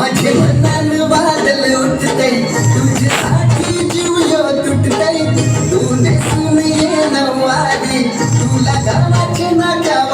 माझे मनान बादल उठतय. तुझ्यासाठी जीव तुटतय. तू नसून ये नवारी तुला गावाचे नाट्या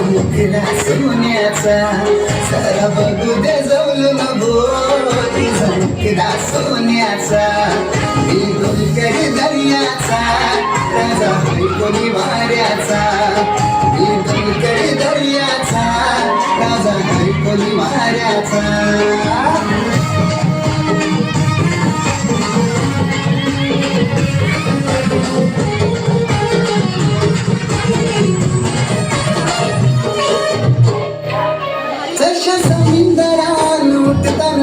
मुखला सोन्याचा. सारा बघू दे जवळून भोरी झुकला सोन्याचा. मी गुलकरी दर्याचा. राजा कोणी वाऱ्याचा.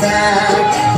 time.